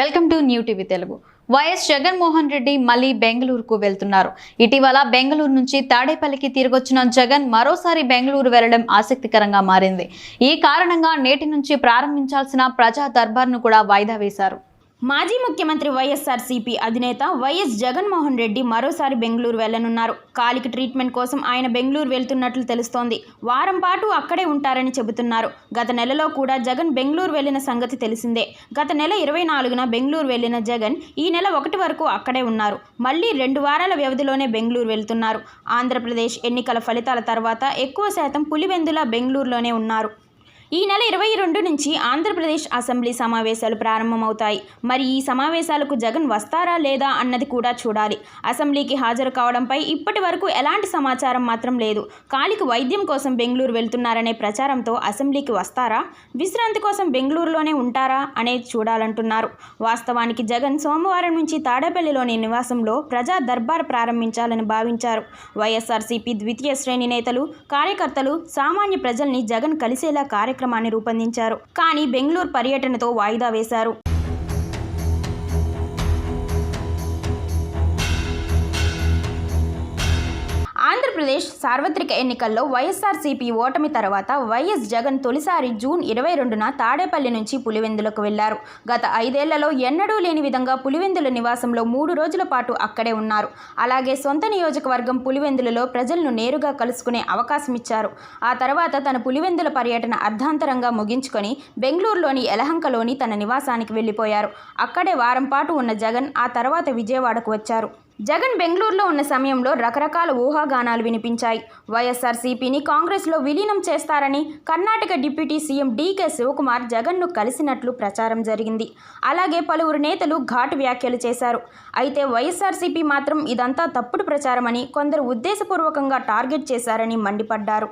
Welcome to new TV Telugu. YS Jaganmohan Reddy మళ్ళీ బెంగళూరుకు వెళ్తున్నారు. ఇటీవల బెంగళూరు నుంచి తాడేపల్లికి తిరిగొచ్చిన జగన్ మరోసారి బెంగళూరు వెళ్ళడం ఆసక్తికరంగా మారింది. ఈ కారణంగా నేటి నుంచి ప్రారంభించాల్సిన ప్రజా దర్బార్ను కూడా వాయిదా వేశారు. మాజీ ముఖ్యమంత్రి వైఎస్ఆర్సీపీ అధినేత వైఎస్ జగన్మోహన్ రెడ్డి మరోసారి బెంగళూరు వెళ్ళనున్నారు కాలికి ట్రీట్మెంట్ కోసం ఆయన బెంగళూరు వెళ్తున్నట్లు తెలుస్తోంది. వారం పాటు అక్కడే ఉంటారని చెబుతున్నారు. గత నెలలో కూడా జగన్ బెంగళూరు వెళ్ళిన సంగతి తెలిసిందే. గత నెల ఇరవై నాలుగున బెంగళూరు వెళ్ళిన జగన్ ఈ నెల ఒకటి వరకు అక్కడే ఉన్నారు. మళ్ళీ రెండు వారాల వ్యవధిలోనే బెంగళూరు వెళ్తున్నారు. ఆంధ్రప్రదేశ్ ఎన్నికల ఫలితాల తర్వాత ఎక్కువ శాతం పులివెందుల బెంగళూరులోనే ఉన్నారు. ఈ నెల ఇరవై రెండు నుంచి ఆంధ్రప్రదేశ్ అసెంబ్లీ సమావేశాలు ప్రారంభమవుతాయి. మరి ఈ సమావేశాలకు జగన్ వస్తారా లేదా అన్నది కూడా చూడాలి. అసెంబ్లీకి హాజరు కావడంపై ఇప్పటి వరకు ఎలాంటి సమాచారం మాత్రం లేదు. కాలికి వైద్యం కోసం బెంగళూరు వెళ్తున్నారనే ప్రచారంతో అసెంబ్లీకి వస్తారా? విశ్రాంతి కోసం బెంగళూరులోనే ఉంటారా? అనేది చూడాలంటున్నారు. వాస్తవానికి జగన్ సోమవారం నుంచి తాడేపల్లిలోని నివాసంలో ప్రజా దర్బార్ ప్రారంభించాలని భావించారు. వైఎస్ఆర్సీపీ ద్వితీయ శ్రేణి నేతలు కార్యకర్తలు సామాన్య ప్రజల్ని జగన్ కలిసేలా కార్యక్రమాన్ని రూపొందించారు. కానీ బెంగళూరు పర్యటనతో వాయిదా వేశారు. ఆంధ్రప్రదేశ్ సార్వత్రిక ఎన్నికల్లో వైఎస్ఆర్సీపీ ఓటమి తర్వాత వైఎస్ జగన్ తొలిసారి జూన్ ఇరవై రెండున తాడేపల్లి నుంచి పులివెందులకు వెళ్ళారు. గత ఐదేళ్ళలో ఎన్నడూ లేని విధంగా పులివెందుల నివాసంలో మూడు రోజుల పాటు అక్కడే ఉన్నారు. అలాగే సొంత నియోజకవర్గం పులివెందులలో ప్రజలను నేరుగా కలుసుకునే అవకాశం ఇచ్చారు. ఆ తర్వాత తన పులివెందుల పర్యటన అర్ధాంతరంగా ముగించుకొని బెంగళూరులోని యలహంకలోని తన నివాసానికి వెళ్ళిపోయారు అక్కడే వారం పాటు ఉన్న జగన్ ఆ తర్వాత విజయవాడకు వచ్చారు. జగన్ బెంగళూరులో ఉన్న సమయంలో రకరకాల ఊహాగానాలు వినిపించాయి. వైఎస్ఆర్సీపీని కాంగ్రెస్లో విలీనం చేస్తారని Karnataka deputy CM DK Shivakumar జగన్ను కలిసినట్లు ప్రచారం జరిగింది. అలాగే పలువురు నేతలు ఘాటు వ్యాఖ్యలు చేశారు. అయితే వైఎస్ఆర్సీపీ మాత్రం ఇదంతా తప్పుడు ప్రచారమని కొందరు ఉద్దేశపూర్వకంగా టార్గెట్ చేశారని మండిపడ్డారు.